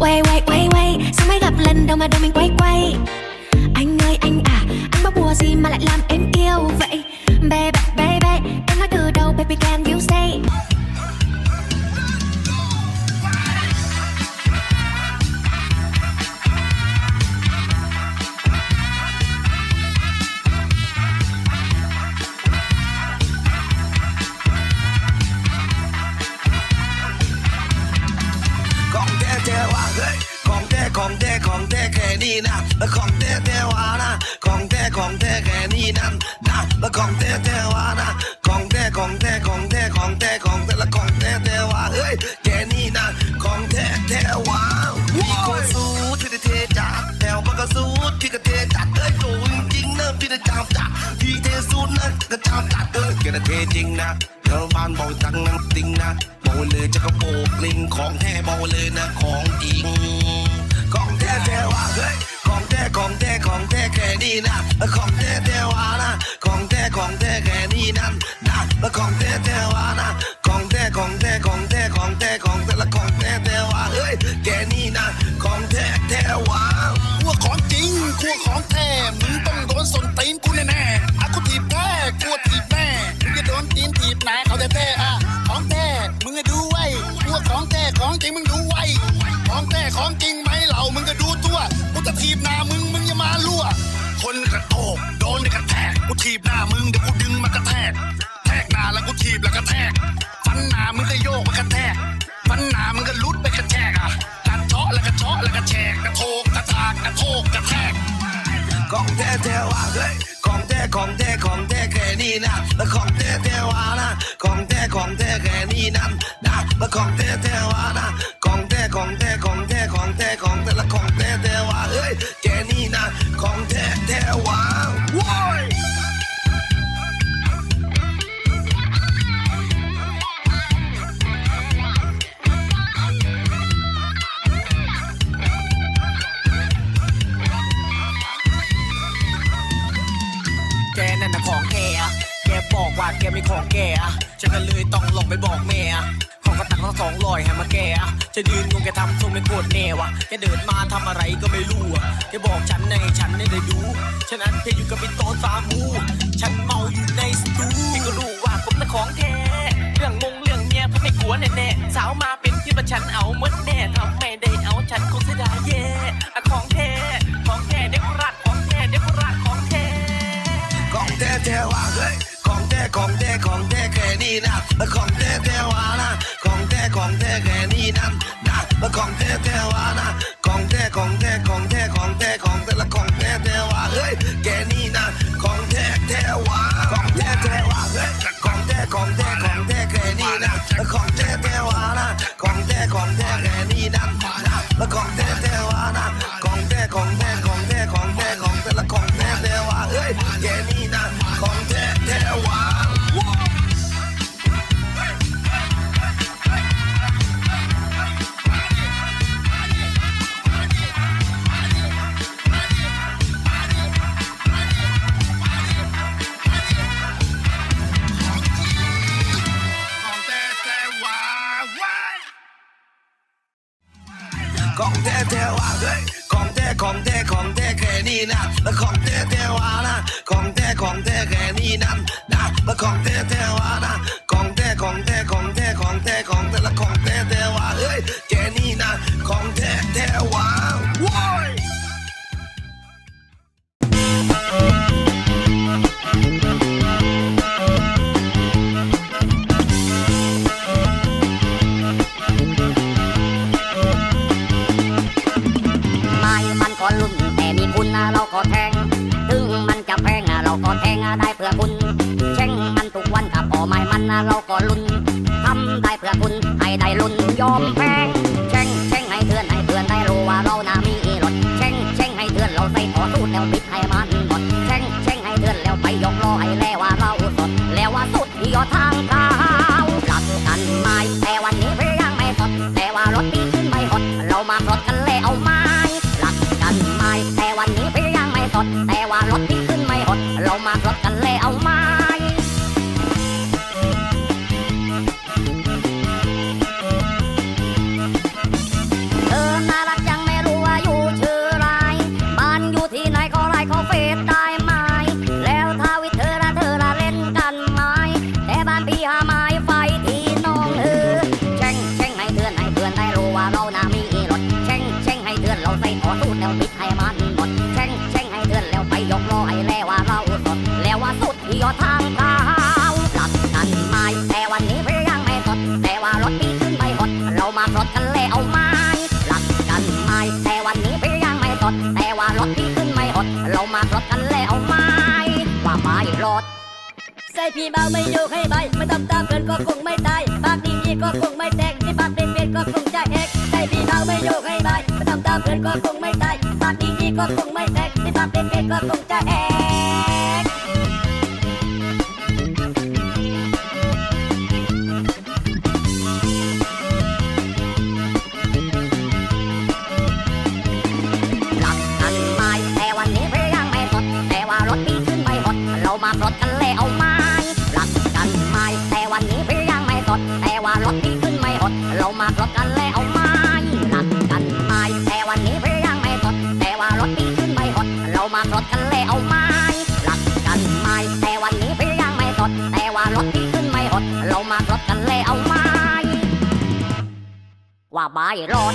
Quay quay quay quay Sao mới gặp lần đầu mà đầu mình quay quay? Anh ơi, anh à Anh bắt bùa gì mà lại làm em yêu vậy? Baby baby Em nói từ đầu, baby, can you say " ของแท้แค่นี้นะแล้วของแท้แท้วานะ ของแท้ของแท้แค่นี้นั่นนะแล้วของแท้แท้วานะ ของแท้ของแท้ของแท้ของแท้ของแท้และของแท้แท้วาเฮ้ยแค่นี้นะของแท้แท้วาพี่ก็สู้ที่เทจัดแถวมันก็สู้ที่จะเทจัดเอ้ยโดนจริงนะพี่จะจามจัดพี่เทสู้นะก็จามจัดเอ้ยกจะเทจริงนะเดี๋ยวบ้านบอกตังนั้นจริงนะบอกเลยจะกระโปกลิงของแท้บอกเลยนะของจริง ของแท้แท้ว่าเฮ้ยของแท้ของแท้ของแท้แค่นี้นะของแท้แท้ว่านะของแท้ของแท้แค่นี้นั่นนะแล้วของแท้แท้ว่านะของแท้ของแท้ของแท้ของแท้ของแท้และของแท้แท้ว่าเฮ้ยแค่นี้นะของแท้แท้ว่าขั้วของจริงขั้วของแท้มึงต้องโดนสนตีนกูแน่ๆอะกูถีบแท้กลัวถีบแม่มึงจะโดนตีนถีบไหนเขาแท้ๆอะของแท้มึงดูไว้ขั้วของแท้ของจริงมึงดูไว้ของแท้ของจริง ถีบหน้ามึงมึงอย่ามาลั่ว คนกระโตกโดนกระแทกกูถีบหน้ามึงเดี๋ยวกูดึงมากระแทก แทกหน้าแล้วกูถีบแล้วกระแทกฟันหน้ามึงก็โยกมากระแทกฟันหน้ามึงก็ลุดไปกระแทกอะกัดเจาะแล้วก็เจาะแล้วก็แฉกกระโทกกระทากกระโทกกระแทกของแท้แท้ว่าเฮ้ยของแท้ของแท้ของแท้แค่นี้นะแล้วของแท้แท้ว่านะของแท้ของแท้แค่นี้นั่นนะแล้วของแท้แท้ว่านะของแท้ของแท้ของแท้ของแท้ของแท้และของแท้ ของแกอะฉันก็เลยต้องลงไปบอกแม่อะของกระตังทั้งสองลอยให้มาแกอะจะยืนงงแกทำทรงเป็นโคตรแน่วะแกเดินมาทำอะไรก็ไม่รู้อะแกบอกฉันในฉันไม่ได้ดูฉะนั้นแกอยู่กับไอ้โตนฟามูฉันเมาอยู่ในสตูพี่ก็รู้ว่าผมน่ะของแท้เรื่องมงเรื่องเมียผมไม่กลัวแน่ๆสาวมาเป็นที่ประชันเอาหมดแน่ทำไม่ได้เอาฉันคง ของแท้ของแท้แค่นี้นะของแท้แท้วานะของแท้ของแท้แค่นี้นั่นนะของแท้แท้วานะของแท้ของแท้ของแท้ของแท้ของแท้ละของแท้แท้วาเฮ้ยแค่นี้นะของแท้แท้วาของแท้แท้วาเฮ้ยของแท้ของแท้ของแท้แค่นี้นะแล้วของแท้แท้วานะของแท้ของแท้แค่นี้นั่นนะแล้วของแท้ ของแท้แท้ว่าเฮ้ยของแท้ของแท้ของแท้แค่นี้นะแล้วของแท้แท้ว่านะของแท้ของแท้แค่นี้นั้นนะแล้วของแท้แท้ว่านะ ได้เพื่อคุณเช่งมันทุกวันกับพอไม้มันเราก็ลุ้นทำได้เพื่อคุณให้ได้ลุ้นยอมแพงเช่งเช่งให้เพื่อนให้เพื่อนได้รู้ว่าเรานามีรถเช่งเช่งให้เพื่อนเราใส่ต่อสู้แล้วปิดให้มันหมดเช่งเช่งให้เพื่อนแล้วไปยกล้อให้แล้วว่าเราสดแล้วว่าสุดยอดทางเท้าหลักกันไม้แต่วันนี้เพี่ยังไม่สดแต่ว่ารถพี่ขึ้นไม่หดเรามาปลดกันแล้วเอาไม้หลักกันไม่แต่วันนี้เพี่ยังไม่สดแต่ว่ารถ พี่เบาไม่ยกให้ใบไม่ต้อง มาสดกันแล้วไหมรักกันไหมแต่วันนี้เป็นยังไม่สด แต่ว่ารถที่ขึ้นไม่หด เรามากรดกันแล้วไหมว่าบายรถ